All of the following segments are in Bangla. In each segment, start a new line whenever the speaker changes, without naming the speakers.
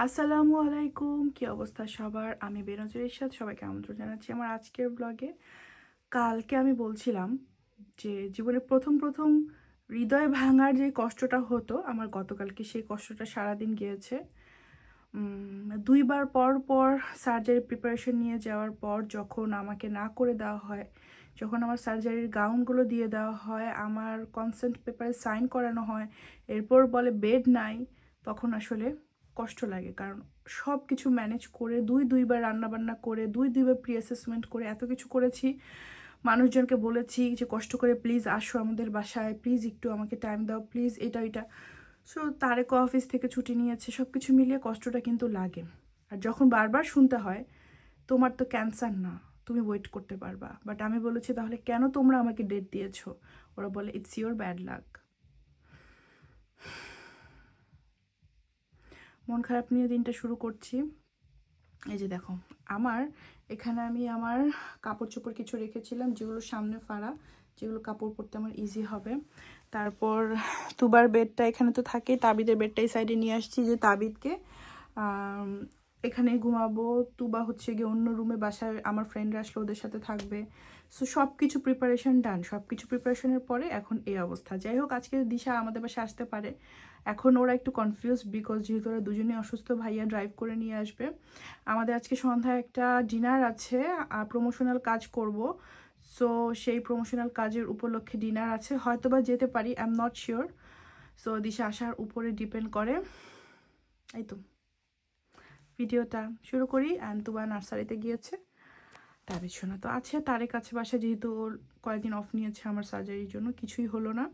আসসালামু আলাইকুম, কি অবস্থা সবার? আমি বেনজুর ইরশাদ, সবাইকে আমন্ত্রণ জানাচ্ছি আমার আজকের ব্লগে। কালকে আমি বলছিলাম যে জীবনে প্রথম প্রথম হৃদয় ভাঙার যে কষ্টটা হতো, আমার গতকালকে সেই কষ্টটা সারাদিন গিয়েছে। দুইবার পর পর সার্জারি প্রিপারেশন নিয়ে যাওয়ার পর যখন আমাকে না করে দেওয়া হয়, যখন আমার সার্জারির গাউনগুলো দিয়ে দেওয়া হয়, আমার কনসেন্ট পেপারে সাইন করানো হয়, এরপর বলে বেড নাই, তখন আসলে কষ্ট লাগে, কারণ সব কিছু ম্যানেজ করে, দুই দুইবার রান্নাবান্না করে, দুই দুইবার প্রি অ্যাসেসমেন্ট করে এত কিছু করেছি। মানুষজনকে বলেছি যে, কষ্ট করে প্লিজ আসো আমাদের বাসায় প্লিজ একটু আমাকে টাইম দাও প্লিজ এটা এটা সো তারেক অফিস থেকে ছুটি নিয়েছে সব কিছু মিলিয়ে কষ্টটা কিন্তু লাগে। আর যখন বারবার শুনতে হয়, তোমার তো ক্যান্সার না, তুমি ওয়েট করতে পারবা। বাট আমি বলেছি, তাহলে কেন তোমরা আমাকে ডেট দিয়েছ? ওরা বলে ইটস ইওর ব্যাড লাক মন খারাপ নিয়ে দিনটা শুরু করছি। এই যে দেখো, আমার এখানে আমি আমার কাপড় চোপড় কিছু রেখেছিলাম, যেগুলো সামনে ফাড়া, যেগুলো কাপড় পরতে আমার ইজি হবে। তারপর তুবার বেডটা এখানে তো থাকে তাবিদের বেডটা এই সাইডে নিয়ে আসছি যে তাবিদকে। এখানে ঘুমাবো, তুবা হচ্ছে গিয়ে অন্য রুমে বাসায় আমার ফ্রেন্ডরা আসলে ওদের সাথে থাকবে। সো সব কিছু প্রিপারেশন ডান সব কিছু প্রিপারেশনের পরে এখন এই অবস্থা। যাই হোক, আজকে দিশা আমাদের বাসায় আসতে পারে। এখন ওরা একটু কনফিউজ বিকজ যেহেতু ওরা দুজনেই অসুস্থ, ভাইয়া ড্রাইভ করে নিয়ে আসবে। আমাদের আজকে সন্ধ্যায় একটা ডিনার আছে প্রমোশনাল কাজ করব। সো সেই প্রমোশনাল কাজের উপলক্ষে ডিনার আছে। হয়তো বা যেতে পারি I am not sure so Disha আসার উপরে ডিপেন্ড করে। এই তো। ভিডিওটা শুরু করি। অ্যান্ড তুবা নার্সারিতে গিয়েছে। তার শোনা তো আছে তারের কাছে বাসা যেহেতু ওর কয়েকদিন অফ নিয়েছে আমার সার্জারির জন্য, কিছুই হলো না।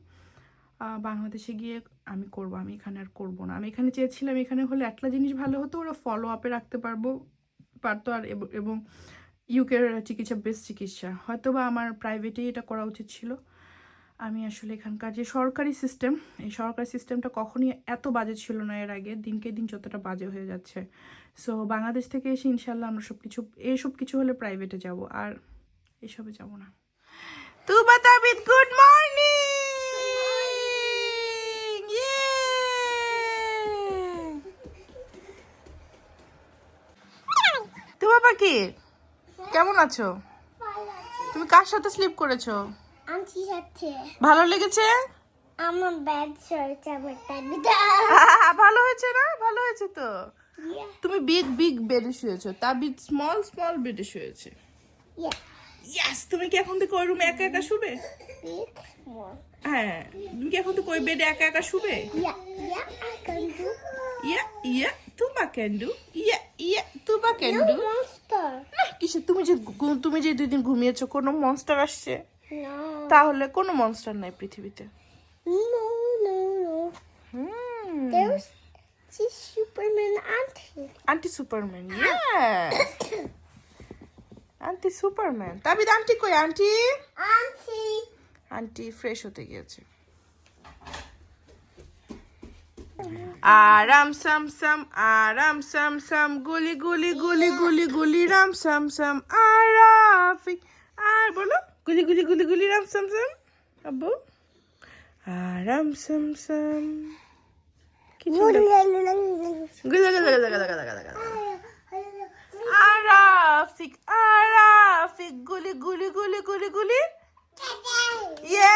বাংলাদেশে গিয়ে আমি করব, আমি এখানে আর করব না। আমি এখানে চেয়েছিলাম এখানে হলে একটা জিনিস ভালো হতো, ওরা ফলো আপে রাখতে পারব, পারতো আর এব- এবং ইউকের চিকিৎসা বেস্ট চিকিৎসা। হয়তো বা আমার প্রাইভেটেই এটা করা উচিত ছিল। আমি আসলে এখানকার যে সরকারি সিস্টেম এই সরকারি সিস্টেমটা কখনই এত বাজে ছিল না এর আগে। দিনকে দিন যতটা বাজে হয়ে যাচ্ছে সো বাংলাদেশ থেকে এসে ইনশাল্লাহ আমরা সব কিছু এইসব কিছু হলে প্রাইভেটে যাব আর এসবে যাব না। তুবা তাবিদ গুড মর্নিং তুবা পাখি কেমন আছো? তুমি কার সাথে স্লিপ করেছ?
আন্টি সাথে।
ভালো লেগেছে?
আমার ব্যাড শর্ট আমার
ভালো হয়েছে না? ভালো হয়েছে তো? তুমি বিগ বিগ বেডে শুয়েছো তাবিদ স্মল স্মল বেডে শুয়েছে ইয়াস তুমি কি এখন থেকে ওই রুমে একা একা শুবে? হ্যাঁ তুমি কি এখন থেকে ওই বেডে একা একা শুবে? Yeah yeah Tuba can do yeah yeah Tuba can do
monster.
কিসে? তুমি যে তুমি যে দুই দিন ঘুমিয়েছো কোনো মনস্টার আসছে? তাহলে কোনো মনস্টার নাই পৃথিবীতে। হুম।
Superman auntie.
Auntie Superman yes auntie Superman Tabid auntie কই আন্টি
auntie.
আন্টি ফ্রেশ হতে গিয়েছে। আরাম সাম সাম আরাম সাম সাম গুলি গুলি গুলি গুলি গুলি রাম সাম সাম আরাফি। আর বলো গুলি গুলি গুলি গুলি রাম সাম সাম। আব্বু? আরাম সাম সাম। আরাফিক আরাফিক গুলি গুলি গুলি গুলি গুলি। ইয়ে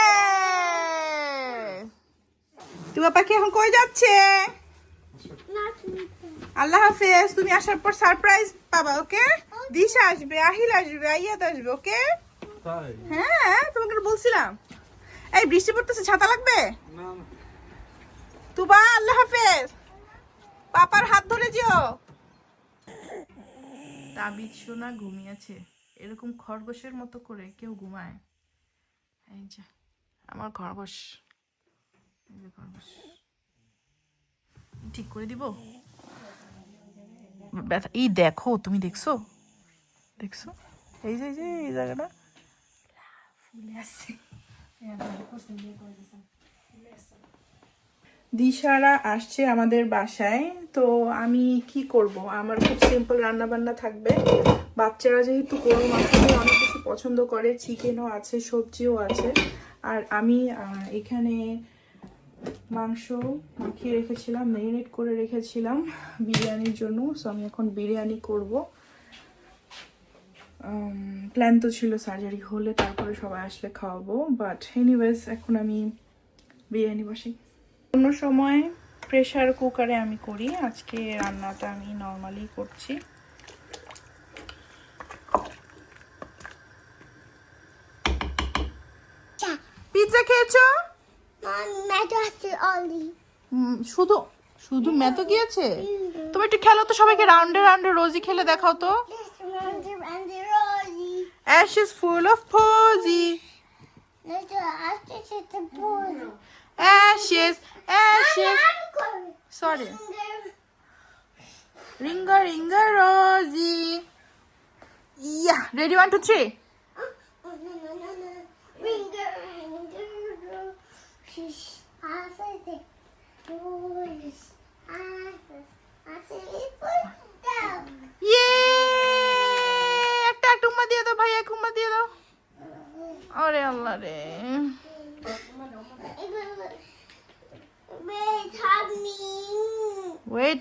পাখি এখন কই যাচ্ছে? আল্লাহ হাফেজ তুমি আসার পর সারপ্রাইজ পাবা ওকে দিশা আসবে আহিল আসবে আইয়াদ আসবে ওকে হ্যাঁ তোমাকে বলছিলাম। এই বৃষ্টি পড়তেছে ছাতা লাগবে?
না।
তুবা আল্লাহ হাফেজ। পাপার হাত ধরে যেও। তাবিজ সোনা ঘুমিয়েছে। এরকম খরগোশের মতো করে কেউ ঘুমায়। এই যে আমার খরগোশ। এই যে খরগোশ। ঠিক করে দিব? ব্যথা। এই দেখো তুমি দেখছ? দেখছ? এই যে এই যে এই জায়গাটা। ফুলে আসছে দিশারা আসছে আমাদের বাসায়, তো আমি কি করব? আমার খুব সিম্পল রান্না বান্না থাকবে। বাচ্চারা যেহেতু গরু, মাংস অনেক কিছু পছন্দ করে চিকেনও আছে, সবজিও আছে। আর আমি এখানে মাংস মাখিয়ে রেখেছিলাম মেরিনেট করে রেখেছিলাম বিরিয়ানির জন্য। সো আমি এখন বিরিয়ানি করব। প্ল্যান তো ছিল সার্জারি হলে তারপরে সবাই আসলে খাওয়াবো বাট এনিওয়েজ এখন আমি বিরিয়ানি বসাই। অন্য সময় প্রেশার কুকারে আমি করি। আজকে রান্নাটা আমি নর্মালি করছি। পিৎজা খেয়েছো?
অলি
উম, শুধু শুধু মেতো গিয়েছে? তুমি একটু খেলো তো সবাইকে রাউন্ডে রাউন্ডে রোজি খেলে দেখাও তো। Ash is full of posy yeah ready one two three
Ringer, ringer, shish, asase, boys, asas, asase, put down.
ইয়ে একটা টুম্মা দিয়ে দাও ভাইয়া কুম্মা দিয়ে দাও। আরে আল্লাহ রে।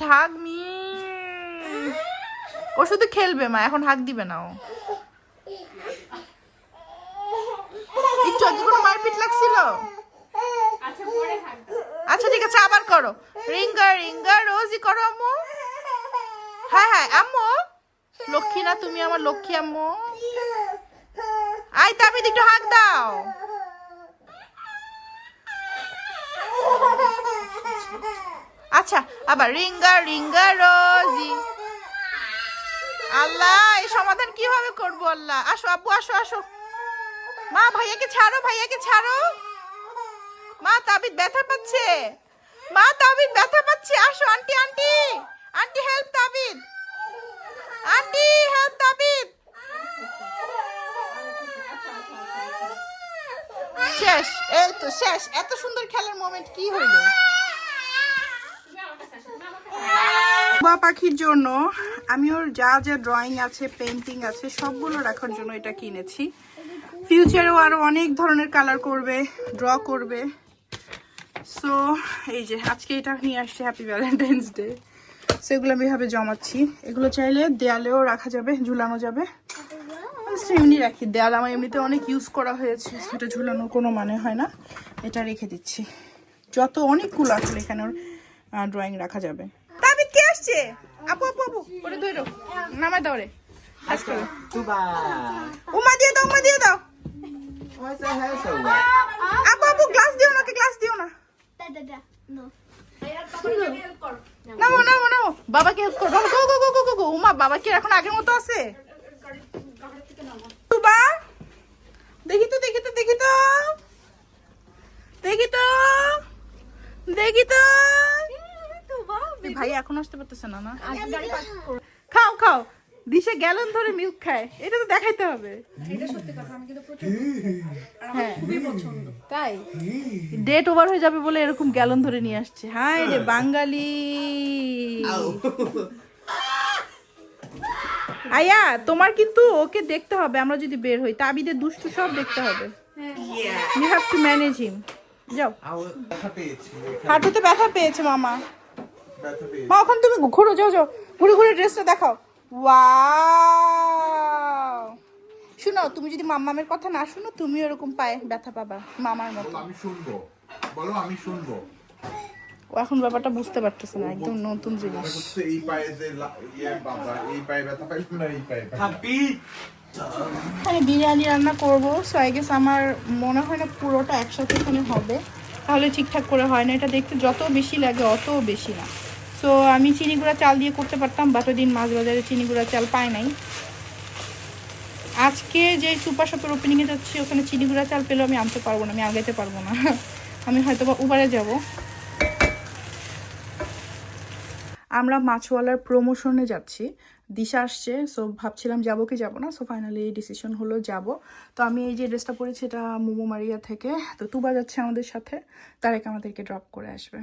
হাগ মি। ও শুধু খেলবে মা এখন হাক দিবে না ও। একটু আগে কোনো মারপিট লাগছিল? আচ্ছা ঠিক আছে আবার করো। রিঙ্গা রিঙ্গা রোজি করো আম্মু। হ্যাঁ হ্যাঁ আম্মু। লক্ষ্মী না তুমি আমার লক্ষ্মী আম্মু। আই তাবিদ একটু হাক দাও। আচ্ছা আবার রিঙ্গা রিঙ্গা রোজি। আল্লাহ, এই সমাধান কীভাবে করব আল্লাহ? আসো আব্বু, আসো আসো। মা, ভাইয়াকে ছাড়ো ভাইয়াকে ছাড়ো। মা তাবিদ ব্যথা পাচ্ছে। মা তাবিদ ব্যথা পাচ্ছে। আসো, auntie auntie. Auntie help Tabid auntie help Tabid শেষ, এই তো শেষ। এত সুন্দর খেলার মোমেন্ট কি হইল? বা পাখির জন্য আমি ওর যা যা ড্রয়িং আছে পেন্টিং আছে, সবগুলো রাখার জন্য এটা কিনেছি। ফিউচারেও আরও অনেক ধরনের কালার করবে ড্র করবে। সো এই যে আজকে এটা নিয়ে আসছে হ্যাপি ভ্যালেন্টাইন্স ডে সেগুলো আমি এভাবে জমাচ্ছি। এগুলো চাইলে দেয়ালেও রাখা যাবে, ঝুলানো যাবে। এমনি রাখি। দেয়াল আমার এমনিতে অনেক ইউজ করা হয়েছে, সেটা ঝুলানোর কোনো মানে হয় না। এটা রেখে দিচ্ছি। যত অনেকগুলো আসলে এখানে ড্রয়িং রাখা যাবে। আসছে আপু আপু আপু ওরে ধরো নামাই দাও রে করো
Tuba.
উমা দিয়ে দাও, উমা দিয়ে দাও? আপু আপু গ্লাস দিও না গ্লাস দিও না
da. No.
নামো বাবাকে হেল্প করো গো গো গো গো গো, উমা, বাবা কি এখন আগের মতো আছে তুবা দেখি তো দেখি তো দেখি তো দেখি তো দেখি তো ভাই এখন আসতে পারতেছে না না? খাও খাও। দিশে গ্যালন ধরে মিল্ক খায়। এটা তো দেখাইতে হবে। হ্যাঁ। তাই? ডেট ওভার হয়ে যাবে বলে এরকম গ্যালন ধরে নিয়ে আসছে। হাই রে বাঙালি। আয়া তোমার কিন্তু ওকে দেখতে হবে আমরা যদি বের হই। তাবিদের দুষ্টু সব দেখতে হবে। You have to manage him যাও। হাঁটুতে ব্যথা পেয়েছে মামা. মা এখন তুমি ঘুরো যাও যাও। ঘুরে ঘুরে ড্রেসটা দেখাও। ওয়াও! শুনো তুমি যদি মাম্মামের কথা না শুনো তুমি ওরকম পায়ে ব্যথা পাবা মামার মতো।
আমি শুনব। বলো আমি শুনব।
ও এখন ব্যাপারটা বুঝতে পারতেছে না একদম নতুন জিনিস।
এই পায়ে যে ইয়ে বাবা এই পায়ে ব্যথা পাইলাম না এই পায়ে ব্যথা।
Happy.
আমি বিরিয়ানি রান্না করব সো আই গেস আমার মনে হয় না পুরোটা একসাথে এখানে হবে। তাহলে ঠিকঠাক করে হয় না এটা দেখতে যত বেশি লাগে অত বেশি না। সো আমি চিনি গুঁড়া চাল দিয়ে করতে পারতাম বাট ওই দিন মাছ বাজারে চিনি গুঁড়া চাল পাই নাই। আজকে যে সুপার শপের ওপেনিংয়ে যাচ্ছি, ওখানে চিনি গুঁড়া চাল পেলেও আমি আনতে পারব না, আমি আগাইতে পারব না। আমি হয়তো বা উবারে যাব। আমরা মাছওয়ালার প্রমোশনে যাচ্ছি। দিশা আসছে সো ভাবছিলাম যাব কি যাব না সো ফাইনালি এই ডিসিশন হলো যাব। তো আমি এই যে ড্রেসটা পরেছি, এটা মোমো মারিয়া থেকে। তো তুবা যাচ্ছে আমাদের সাথে, তারেক আমাদেরকে ড্রপ করে আসবে।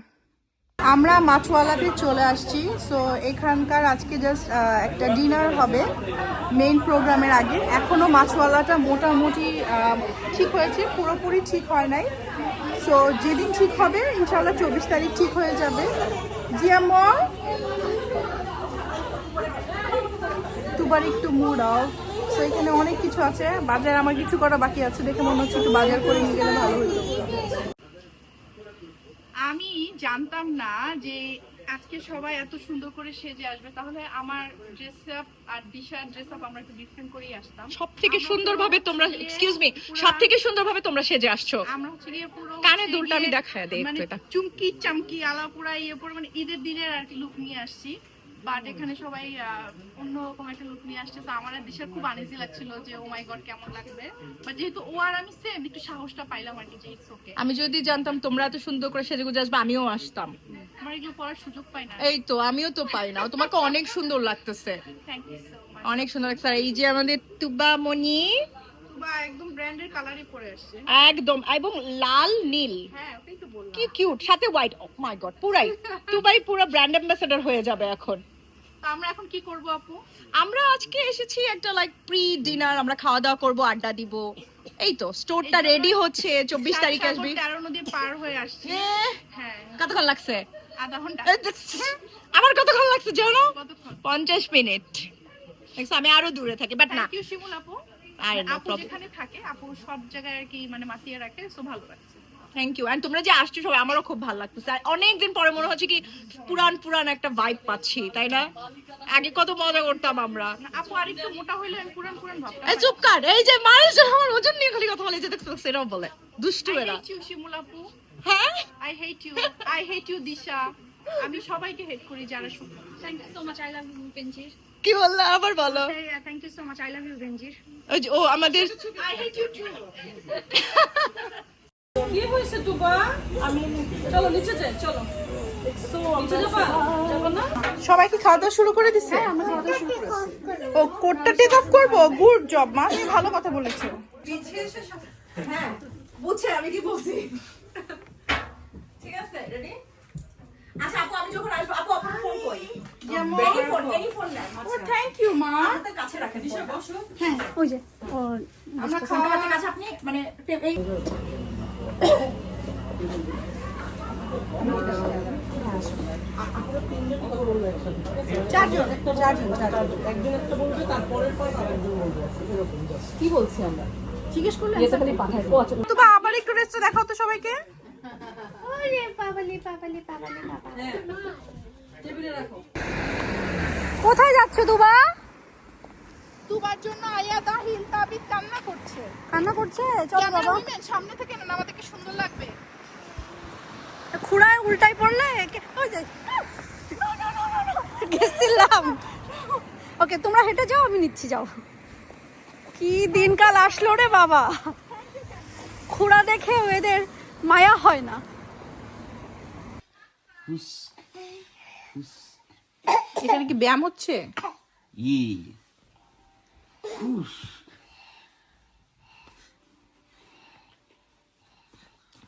আমরা মাছওয়ালাতে চলে আসছি। সো এখানকার আজকে জাস্ট একটা ডিনার হবে। মেইন প্রোগ্রামের আগে। এখনও মাছওয়ালাটা মোটামুটি ঠিক হয়েছে। পুরোপুরি ঠিক হয় নাই। সো যেদিন ঠিক হবে ইনশাল্লাহ চব্বিশ তারিখ ঠিক হয়ে যাবে। জিয়াম্মা দুবার একটু মুড অফ সো এখানে অনেক কিছু আছে। বাজার আমার কিছু করা বাকি আছে। দেখে মনে হচ্ছে একটু বাজার করে নিয়ে গেলে ভালো হতো। আমি জানতাম না যে আজকে সবাই এত সুন্দর করে সেজে আসবে। তাহলে আমার ড্রেস আপ আর দিশার ড্রেস আপ আমরা একটু ডিফারেন্ট করেই আসতাম।
সব থেকে
সুন্দর
সুন্দরভাবে তোমরা এক্সকিউজ মি সব থেকে সুন্দরভাবে তোমরা সেজে আসছো।
আমরা হচ্ছে গিয়ে পুরো কানে
দুলটা আমি দেখায় দেই একটু
মানে
এটা।
চুমকি চামকি আলা পুরা ইয়ে পুরো মানে ঈদের দিনের আর কি লুক নিয়ে আসছি। বাট এখানে সবাই অন্যরকম একটা লুক নিয়ে আসছে তো আমার দিশার খুব আনইজি লাগছিল যে ও মাই গড কেমন লাগবে? বাট যেহেতু ও আর আমি সেম একটু সাহসটা পাইলাম আর কি যে ইটস ওকে
আমি যদি জানতাম তোমরা এত সুন্দর করে সেজে গুজে আসবে আমিও আসতাম।
আমার এগুলো পড়ার সুযোগ পাই না।
এই তো আমিও তো পাই না। তোমাকে অনেক সুন্দর লাগতেছে। অনেক সুন্দর লাগছে। আর এই যে আমাদের তুবা মনি
বা একদম ব্র্যান্ডের কালারই পরে আসছে।
একদম এবং লাল নীল।
হ্যাঁ ওটাই তো বললাম।
কি কিউট সাথে হোয়াইট ও মাই গড পুরাই। তুবাই পুরো ব্র্যান্ড অ্যাম্বাসেডর হয়ে যাবে এখন।
আমরা এখন কি করব আপু?
আমরা আজকে এসেছি একটা লাইক প্রি ডিনার আমরা খাওয়া দাওয়া করব আড্ডা দিব। এই তো স্টোরটা রেডি হচ্ছে চব্বিশ তারিখে আসবি।
তেরো নদী পার হয়ে আসছে। হ্যাঁ।
কতক্ষণ লাগছে?
আধা
ঘণ্টা? আমার কতক্ষণ লাগছে জানো? পঞ্চাশ মিনিট। আমি আরও দূরে থাকি বাট না।
আপু।
আরে no
আপু. যেখানে থাকে আপু সব জায়গায় আর কি মানে মাতিয়ে রাখে সো ভালো লাগছে।
থ্যাংক ইউ এন্ড তোমরা যে আসছো সবাই আমারও খুব ভালো লাগতেছে। আর অনেকদিন পরে মনে হচ্ছে কি পুরান পুরান একটা ভাইব পাচ্ছি তাই না? আগে কত মজা করতাম আমরা।
আপু আরেকটু মোটা হইলে আমি পুরান পুরান ভাবতাম।
এই চুপ কাট এই যে মানুষ আমার ওজন নিয়ে খালি কথা বলে যে দেখছ সেটাও বলে। দুষ্টু
আই
এরা।
হেট ইউ শিমুল আপু।
হ্যাঁ?
I hate you I hate you Disha. আমি সবাইকে হেট করি যারা শুনে
Thank you so much. I love you, Benjir.
কি বললে? আবার বলো।
So much. I love you, Benjir.
ওই যে ও আমাদের
আই হেট ইউ টু
কি হয়েছে টুবা আমি চলো নিচে যাই
সবাই কি খাওয়া দাওয়া শুরু করে দিছে? ও কোটটা টেক অফ করব? গুড জব মা। তুমি ভালো কথা বলেছ।
হ্যাঁ বুঝছে আমি কি বলছি? ঠিক আছে রেডি আচ্ছা আপু আমি যখন আসব আপু আপনার ফোন কই এই ফোন এই ফোন না
ও থ্যাংক ইউ মা
হাতের কাছে রাখেন দিশা বসো।
আমরা খাওয়া
হাতের কাছে আপনি মানে এই
চারজন চারজন
জিজ্ঞেস করলে
তুমি আবার একটু রেস্টে দেখাও তো সবাইকে?
রাখো।
কোথায় যাচ্ছ দুবা?
দুবার জন্য আয়া দাহিল তাবিদ কান্না করছে।
কান্না করছে? চলো বাবা।
সামনে থেকে না আমাদের কি সুন্দর লাগবে?
খুঁড়ায় উল্টাই পড়লে? গেছিলাম। ওকে তোমরা হেঁটে যাও আমি নিচ্ছি যাও। কি দিনকাল আসলো রে বাবা। খুঁড়া দেখে এদের মায়া হয় না
এখানে কি ব্যায়াম হচ্ছে
Yee.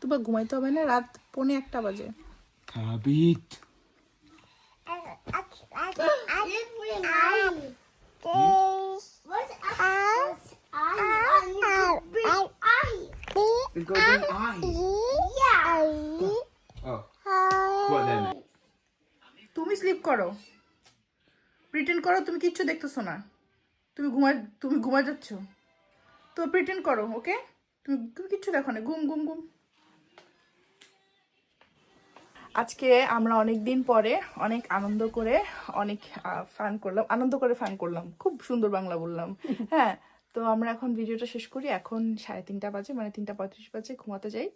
তোমার ঘুমাইতে হবে না রাত পৌনে একটা বাজে.
What's.
Goes in eye.
Yeah.
Oh. What then?
তুমি স্লিপ করো প্রিটেন্ড করো তুমি কিচ্ছু দেখতেছো না তুমি ঘুমায় তুমি ঘুমায় যাচ্ছ তো প্রিটেন্ড করো ওকে তুমি তুমি কিচ্ছু দেখো না ঘুম ঘুম ঘুম আজকে আমরা অনেক দিন পরে অনেক আনন্দ করে অনেক ফান করলাম আনন্দ করে ফান করলাম খুব সুন্দর বাংলা বললাম হ্যাঁ তো আমরা এখন ভিডিওটা শেষ করি। এখন সাড়ে তিনটা বাজে মানে তিনটা পঁয়ত্রিশ বাজে ঘুমাতে যাই।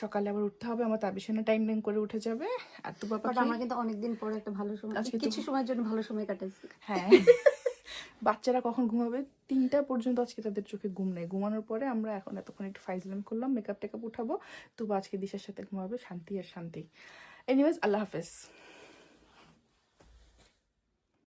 সকালে আবার উঠতে হবে আমার তার পিছনে টাইম টাইম করে উঠে যাবে। আর তো বাবা
আমার কিন্তু অনেকদিন পরে একটা ভালো সময়
আজকে
কিছু সময়ের জন্য ভালো সময় কাটাইছি।
হ্যাঁ। বাচ্চারা কখন ঘুমাবে? তিনটা পর্যন্ত আজকে তাদের চোখে ঘুম নেই। ঘুমানোর পরে আমরা এখন এতক্ষণ একটু ফাইজলাম করলাম মেকআপ টেকআপ উঠাবো। তবু আজকে দিশার সাথে ঘুমাবে শান্তি আর শান্তি। এনিওয়েজ আল্লাহ হাফেজ।